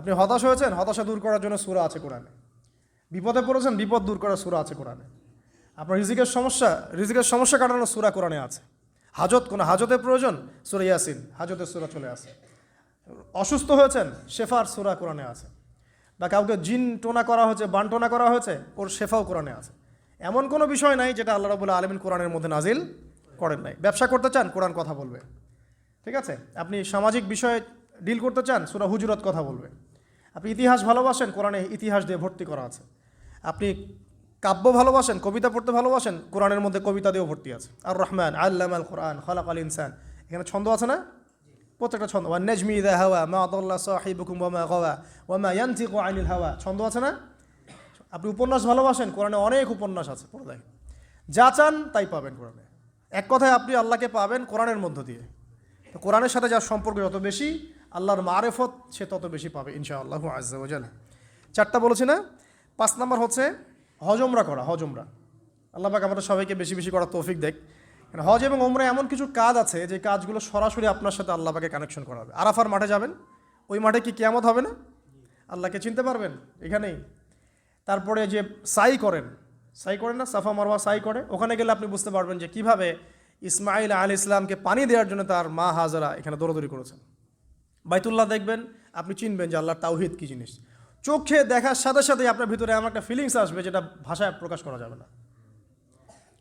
আপনি হতাশ হয়েছেন? হতাশা দূর করার জন্য সুরা আছে কোরআনে। বিপদে পড়েছেন? বিপদ দূর করার সুরা আছে কোরআনে। আপনার রিজিকের সমস্যা রিজিকের সমস্যা কাটানোর সুরা কোরআনে আছে। হাজত, কোনো হাজতের প্রয়োজন? সুরা ইয়াসিন, হাজতের সুরা চলে আসে। অসুস্থ হয়েছেন? শেফার সুরা কোরআনে আছে। বা কাউকে জিন টোনা করা হয়েছে, বান টোনা করা হয়েছে, ওর শেফাও কোরআনে আছে। এমন কোনো বিষয় নাই যেটা আল্লাহ রবুল্লা আলমিন কোরআনের মধ্যে নাজিল করেন নাই। ব্যবসা করতে চান, কোরআন কথা বলবে। ঠিক আছে? আপনি সামাজিক বিষয়ে ডিল করতে চান, সুরা হুজুরত কথা বলবে। আপনি ইতিহাস ভালোবাসেন, কোরআনে ইতিহাস দিয়ে ভর্তি করা আছে। আপনি কাব্য ভালোবাসেন, কবিতা পড়তে ভালোবাসেন, কোরআনের মধ্যে কবিতা দিয়েও ভর্তি আছে। আর রহমান আল্লাম আল কোরআন খলাক আল ইনসান। এখানে ছন্দ আছে না? প্রত্যেকটা ছন্দ। ওয়া নেজমি দা হাওয়া, মা আদল্লা সাহিবুকুম ওয়া মা গাওয়া, ওয়া মা ইয়ানতিকু আনিল হাওয়া। ছন্দ আছে না? আপনি উপন্যাস ভালোবাসেন, কোরআনে অনেক উপন্যাস আছে, পড়ে যা চান তাই পাবেন কোরআনে। এক কথায় আপনি আল্লাহকে পাবেন কোরআনের মধ্য দিয়ে। তো কোরআনের সাথে যার সম্পর্ক যত বেশি আল্লাহর মারেফত সে তত বেশি পাবে, ইনশাআল্লাহ আজ্জাওয়াজাল চারটা বলেছি না? পাঁচ নাম্বার হচ্ছে হজমরা করা, হজমরা। আল্লাহ পাক আমাদের সবাইকে বেশি বেশি করার তৌফিক দেখ। কারণ হজ এবং ওমরা এমন কিছু কাজ আছে যে কাজগুলো সরাসরি আপনার সাথে আল্লাহ পাকে কানেকশন করা হবে আরাফার মাঠে যাবেন, ওই মাঠে কি কেয়ামত হবে না? আল্লাহকে চিনতে পারবেন এখানেই। তারপরে যে সাই করেন সাই করেন না, সাফা মারওয়া সাই করে, ওখানে গেলে আপনি বুঝতে পারবেন যে কীভাবে ইসমাইল আল ইসলামকে পানি দেওয়ার জন্য তার মা হাজারা এখানে দৌড়দৌড়ি করেছেন। বাইতুল্লাহ দেখবেন, আপনি চিনবেন যে আল্লাহর তাওহিদ কী জিনিস। চোখে দেখার সাথে সাথেই আপনার ভিতরে এমন একটা ফিলিংস আসবে যেটা ভাষায় প্রকাশ করা যাবে না।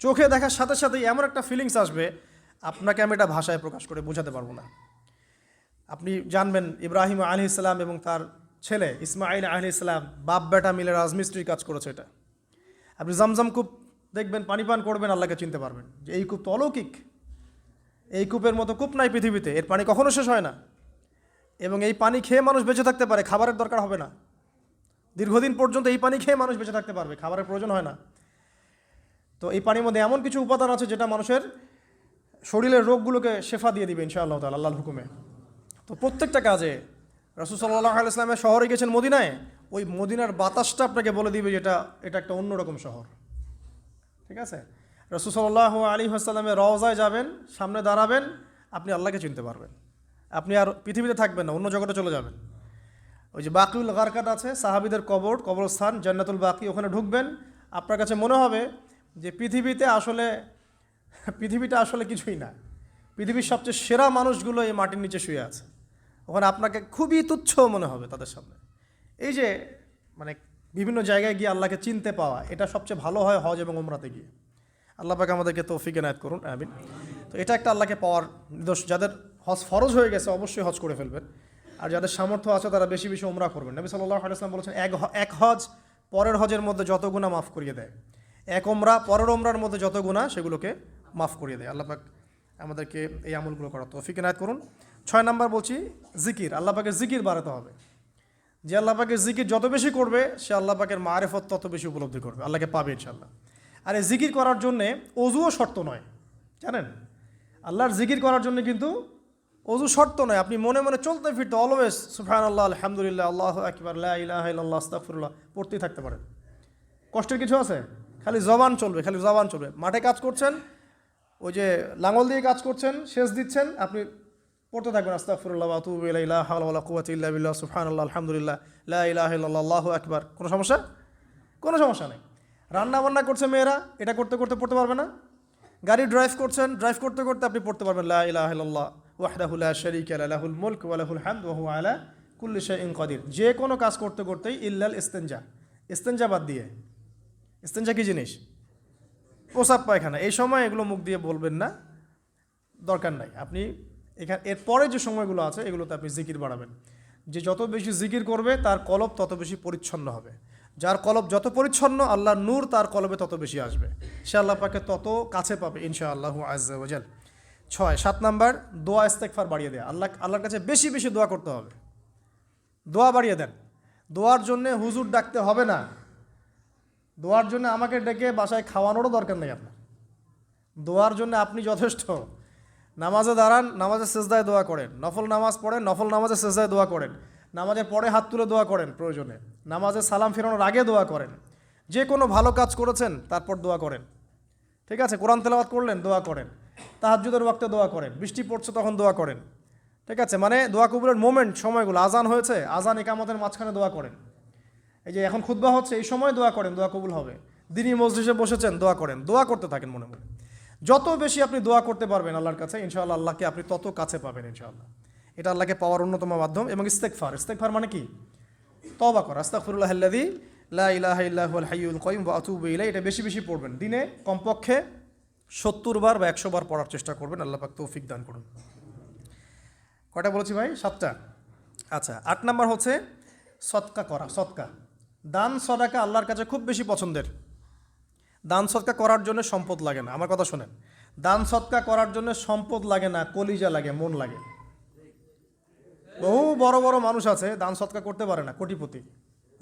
চোখে দেখার সাথে সাথেই এমন একটা ফিলিংস আসবে, আপনাকে আমি এটা ভাষায় প্রকাশ করে বোঝাতে পারব না। আপনি জানবেন ইব্রাহিম আলি ইসলাম এবং তার ছেলে ইসমাইল আলি ইসলাম বাপ বেটা মিলে রাজমিস্ত্রির কাজ করেছে এটা। আপনি জামজাম কূপ দেখবেন, পানি পান করবেন, আল্লাহকে চিনতে পারবেন যে এই কূপ তো অলৌকিক। এই কূপের মতো কূপ নাই পৃথিবীতে, এর পানি কখনো শেষ হয় না। এবং এই পানি খেয়ে মানুষ বেঁচে থাকতে পারে, খাবারের দরকার হবে না। দীর্ঘদিন পর্যন্ত এই পানি খেয়ে মানুষ বেঁচে থাকতে পারবে, খাবারের প্রয়োজন হয় না। তো এই পানির মধ্যে এমন কিছু উপাদান আছে যেটা মানুষের শরীরের রোগগুলোকে শেফা দিয়ে দিবে, ইনশাআল্লাহ তাল আল্লাহর হুকুমে। তো প্রত্যেকটা কাজে রসুল সাল্লাহ আলাইসলামের শহরে গেছেন মদিনায়, ওই মদিনার বাতাসটা আপনাকে বলে দিবে যেটা এটা একটা অন্যরকম শহর। ঠিক আছে? রসুল সাল্লাহ আলী হাসাল্লামের রওজায় যাবেন, সামনে দাঁড়াবেন, আপনি আল্লাহকে চিনতে পারবেন। আপনি আর পৃথিবীতে থাকবেন না, অন্য জগতে চলে যাবেন। ওই যে বাকিউল গারকাত আছে, সাহাবিদের কবর, কবরস্থান, জান্নাতুল বাকি, ওখানে ঢুকবেন। আপনার কাছে মনে হবে যে পৃথিবীতে আসলে, পৃথিবীটা আসলে কিছুই না। পৃথিবীর সবচেয়ে সেরা মানুষগুলো এই মাটির নিচে শুয়ে আছে। ওখানে আপনাকে খুবই তুচ্ছ মনে হবে তাদের সামনে। এই যে মানে বিভিন্ন জায়গায় গিয়ে আল্লাহকে চিনতে পাওয়া, এটা সবচেয়ে ভালো হয় হজ এবং ওমরাতে গিয়ে। আল্লাহ পাকে আমাদেরকে তৌফিক এনায়ত করুন, আমিন। তো এটা একটা আল্লাহকে পাওয়ার নিদর্শ যাদের হজ ফরজ হয়ে গেছে, অবশ্যই হজ করে ফেলবেন। আর যাদের সামর্থ্য আছে, তারা বেশি বেশি ওমরা করবেন। নবী সাল্লাহ আলাইসলাম বলেছেন, এক এক হজ পরের হজের মধ্যে যত গুণা মাফ করিয়ে দেয়। এক ওমরা পরের ওমরার মধ্যে যত গুণা সেগুলোকে মাফ করিয়ে দেয়। আল্লাহ পাক আমাদেরকে এই আমলগুলো করা তৌফিক এনায়ত করুন। ছয় নাম্বার বলছি, জিকির। আল্লাহ পাকে জিকির বাড়াতে হবে। যে আল্লাহ পাকের জিকির যত বেশি করবে, সে আল্লাহ পাকের মারেফত তত বেশি উপলব্ধি করবে। আল্লাহকে পাবে ইনশাল্লাহ আর এই জিকির করার জন্যে অজুও শর্ত নয়। জানেন? আল্লাহর জিকির করার জন্য কিন্তু অজু শর্ত নয়, আপনি মনে মনে চলতে ফিরতে অলওয়েজ সুফান আল্লাহ আলহামদুলিল্লাহ, আল্লাহ আকবর আল্লাহ আস্তাফুল্লাহ পড়তেই থাকতে পারেন। কষ্টের কিছু আছে? খালি জবান চলবে, খালি জবান চলবে। মাঠে কাজ করছেন, ওই যে লাঙল দিয়ে কাজ করছেন, সেচ দিচ্ছেন, আপনি পড়তে থাকবেন আস্তাফুল্লাহ আতুব ইলাহ হাওলা কুয়াত ইল্লা বিল্লাহ সুফান আল্লাহ আলহামদুলিল্লাহ, লা ইলাহ ইল্লাল্লাহ, আল্লাহু আকবার। কোনো সমস্যা? কোনো সমস্যা নেই। রান্না বান্না করছে মেয়েরা, এটা করতে করতে পড়তে পারবে না। গাড়ি ড্রাইভ করছেন ড্রাইভ করতে করতে আপনি পড়তে পারবেন, লা ইলাহ ইল্লাল্লাহ ওয়াহদাহু লা শারীকা লা মুলক ওয়া লাহুল হামদ ওয়া আলা কুল্লি শাইইন কাদির। যে কোনো কাজ করতে করতেই ইল্লাল ইস্তেনজা। ইস্তেনজা বাদ দিয়ে। ইস্তেনজা কি জিনিস? প্রসাব পায়খানা। এই সময় এগুলো মুখ দিয়ে বলবেন না। দরকার নাই। আপনি এখানে এরপরে যে সময়গুলো আছে, এগুলোতে আপনি জিকির বাড়াবেন। যে যত বেশি জিকির করবে, তার কলব তত বেশি পরিচ্ছন্ন হবে। যার কলব যত পরিচ্ছন্ন, আল্লাহর নূর তার কলবে তত বেশি আসবে। সে আল্লাহ পাকে তত কাছে পাবে ইনশা আল্লাহ আজাল ছয়, সাত নাম্বার, দোয়া ইস্তেকফার বাড়িয়ে দেয়। আল্লাহ, আল্লাহর কাছে বেশি বেশি দোয়া করতে হবে। দোয়া বাড়িয়ে দেন। দোয়ার জন্যে হুজুর ডাকতে হবে না। দোয়ার জন্য আমাকে ডেকে বাসায় খাওয়ানোরও দরকার নেই আপনার। দোয়ার জন্য আপনি যথেষ্ট। নামাজে দাঁড়ান, নামাজে সেজদায় দোয়া করেন। নফল নামাজ পড়েন, নফল নামাজে সেজদায় দোয়া করেন। নামাজের পরে হাত তুলে দোয়া করেন প্রয়োজনে। নামাজে সালাম ফেরানোর আগে দোয়া করেন। যে কোনো ভালো কাজ করেছেন, তারপর দোয়া করেন। ঠিক আছে, কোরআন তেলাওয়াত করলেন, দোয়া করেন। তাহাজ্জুদের ওয়াক্তে দোয়া করেন। বৃষ্টি পড়ছে তখন দোয়া করেন। ঠিক আছে মানে দোয়া কবুলের মোমেন্ট সময়গুলো, আজান হয়েছে, আজান একামতের মাঝখানে দোয়া করেন। এই যে এখন খুতবা হচ্ছে, এই সময় দোয়া করেন, দোয়া কবুল হবে। দিনই মসজিদে বসেছেন, দোয়া করেন, দোয়া করতে থাকেন মনে মনে। যত বেশি আপনি দোয়া করতে পারবেন আল্লাহর কাছে, ইনশাআল্লাহ আল্লাহকে আপনি তত কাছে পাবেন ইনশাআল্লাহ। এটা আল্লাহকে পাওয়ার অন্যতম মাধ্যম এবং ইস্তেকফার ইস্তেকফার মানে কি? তবা করা। আস্তাগফিরুল্লাহ আল্লাযী এটা বেশি বেশি পড়বেন। দিনে কমপক্ষে সত্তর বার বা একশো বার পড়ার চেষ্টা করবেন, আল্লাহ পাক তৌফিক দান করুন। কটা বলেছি ভাই? সাতটা। আচ্ছা আট নাম্বার হচ্ছে সৎকা করা, সৎকা। দান সদাকা আল্লাহর কাছে খুব বেশি পছন্দের। দান সৎকা করার জন্য সম্পদ লাগে না। আমার কথা শোনেন। দান সৎকা করার জন্য সম্পদ লাগে না, কলিজা লাগে, মন লাগে। বহু বড় বড় মানুষ আছে, দান সৎকা করতে পারে না, কোটিপতি।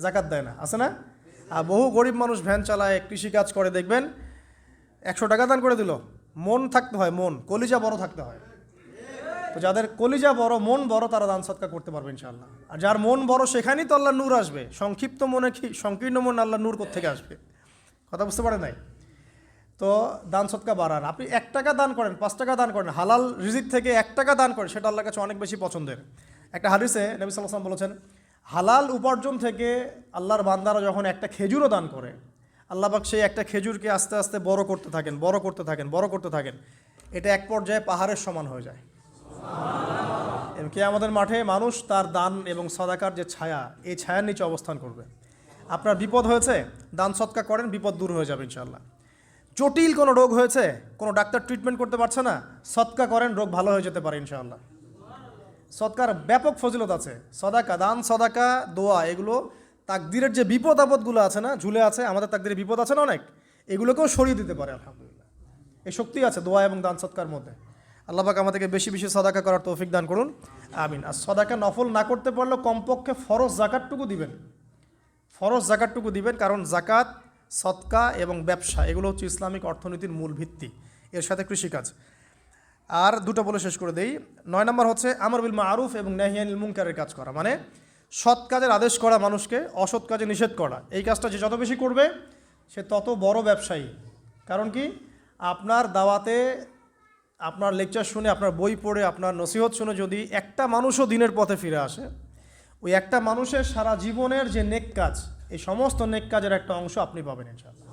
জাকাত দেয় না, আছে না? আর বহু গরিব মানুষ ভ্যান চালায়, কৃষিকাজ করে, দেখবেন, একশো টাকা দান করে দিল। মন থাকতে হয়, মন, কলিজা বড় থাকতে হয়। তো যাদের কলিজা বড়, মন বড়, তারা দান সৎকা করতে পারবে ইনশাআল্লাহ। আর যার মন বড়, সেখানেই তো আল্লাহ নূর আসবে। সংক্ষিপ্ত মনে কি, সংকীর্ণ মন আল্লাহ নূর থেকে আসবে? কথা বুঝতে পারে নাই? তো দান সৎকা বাড়ান। আপনি এক টাকা দান করেন, পাঁচ টাকা দান করেন, হালাল রিজিক থেকে এক টাকা দান করেন, সেটা আল্লাহর কাছে অনেক বেশি পছন্দের। একটা হাদিসে নবী সাল্লাম বলেছেন হালাল উপার্জন থেকে আল্লাহর বান্দারা যখন একটা খেজুরও দান করে, আল্লাহ পাক সেই একটা খেজুরকে আস্তে আস্তে বড় করতে থাকেন, বড় করতে থাকেন, বড় করতে থাকেন। এটা এক পর্যায়ে পাহাড়ের সমান হয়ে যায়। কে আমাদের মাঠে মানুষ তার দান এবং সদাকার যে ছায়া, এই ছায়ার নিচে অবস্থান করবে। আপনার বিপদ হয়েছে, দান সৎকা করেন, বিপদ দূর হয়ে যাবে ইনশাল্লাহ জটিল কোনো রোগ হয়েছে, কোনো ডাক্তার ট্রিটমেন্ট করতে পারছে না, সৎকা করেন, রোগ ভালো হয়ে যেতে পারে ইনশাআল্লাহ। সৎকার ব্যাপক ফজিলত আছে। সদাকা, দান, সদাকা, দোয়া, এগুলো তাকদিরের যে বিপদ আপদগুলো আছে না, ঝুলে আছে, আমাদের তাকদিরে বিপদ আছে না অনেক? এগুলোকেও সরিয়ে দিতে পারে, আলহামদুলিল্লাহ। এই শক্তি আছে দোয়া এবং দান, সৎকার মধ্যে। আল্লাহ পাক আমাদেরকে বেশি বেশি সদাকা করার তৌফিক দান করুন। আমিন। আর সদাকা নফল না করতে পারলেও কমপক্ষে ফরজ জাকাতটুকু দিবেন। ফরজ জাকাতটুকু দিবেন কারণ জাকাত, সৎকা এবং ব্যবসা, এগুলো হচ্ছে ইসলামিক অর্থনীতির মূল ভিত্তি। এর সাথে কৃষিকাজ। আর দুটো বলে শেষ করে দেই। নয় নম্বর হচ্ছে আমর বিল মারুফ এবং নাহিয়ানিল মুনকারের কাজ করা। মানে সৎ কাজের আদেশ করা মানুষকে, অসৎ কাজে নিষেধ করা। এই কাজটা যে যত বেশি করবে, সে তত বড় ব্যবসায়ী। কারণ কি? আপনার দাওয়াতে, আপনার লেকচার শুনে, আপনার বই পড়ে, আপনার নসিহত শুনে যদি একটা মানুষও দিনের পথে ফিরে আসে, ওই একটা মানুষের সারা জীবনের যে নেক কাজ, এই সমস্ত নেক কাজের একটা অংশ আপনি পাবেন ইনশাআল্লাহ।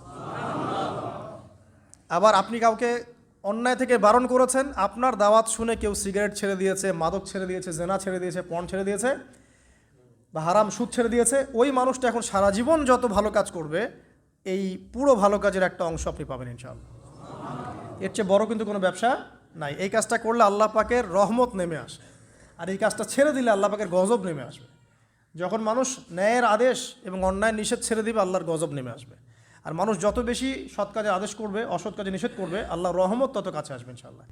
আবার আপনি কাউকে অন্যায় থেকে বারণ করেছেন। আপনার দাওয়াত শুনে কেউ সিগারেট ছেড়ে দিয়েছে, মাদক ছেড়ে দিয়েছে, জেনা ছেড়ে দিয়েছে, পণ ছেড়ে দিয়েছে বা হারাম সুদ ছেড়ে দিয়েছে, ওই মানুষটা এখন সারা জীবন যত ভালো কাজ করবে, এই পুরো ভালো কাজের একটা অংশ আপনি পাবেন ইনশাআল্লাহ। এর চেয়ে বড় কিন্তু কোনো ব্যবসা নাই। এই কাজটা করলে আল্লাহ পাকের রহমত নেমে আসে। আর এই কাজটা ছেড়ে দিলে আল্লাহ পাকের গজব নেমে আসবে। যখন মানুষ ন্যায়ের আদেশ এবং অন্যায় নিষেধ ছেড়ে দিবে, আল্লাহর গজব নেমে আসবে। আর মানুষ যত বেশি সৎ কাজে আদেশ করবে, অসৎ কাজে নিষেধ করবে আল্লাহ রহমত তত কাছে আসবে ইনশাআল্লাহ।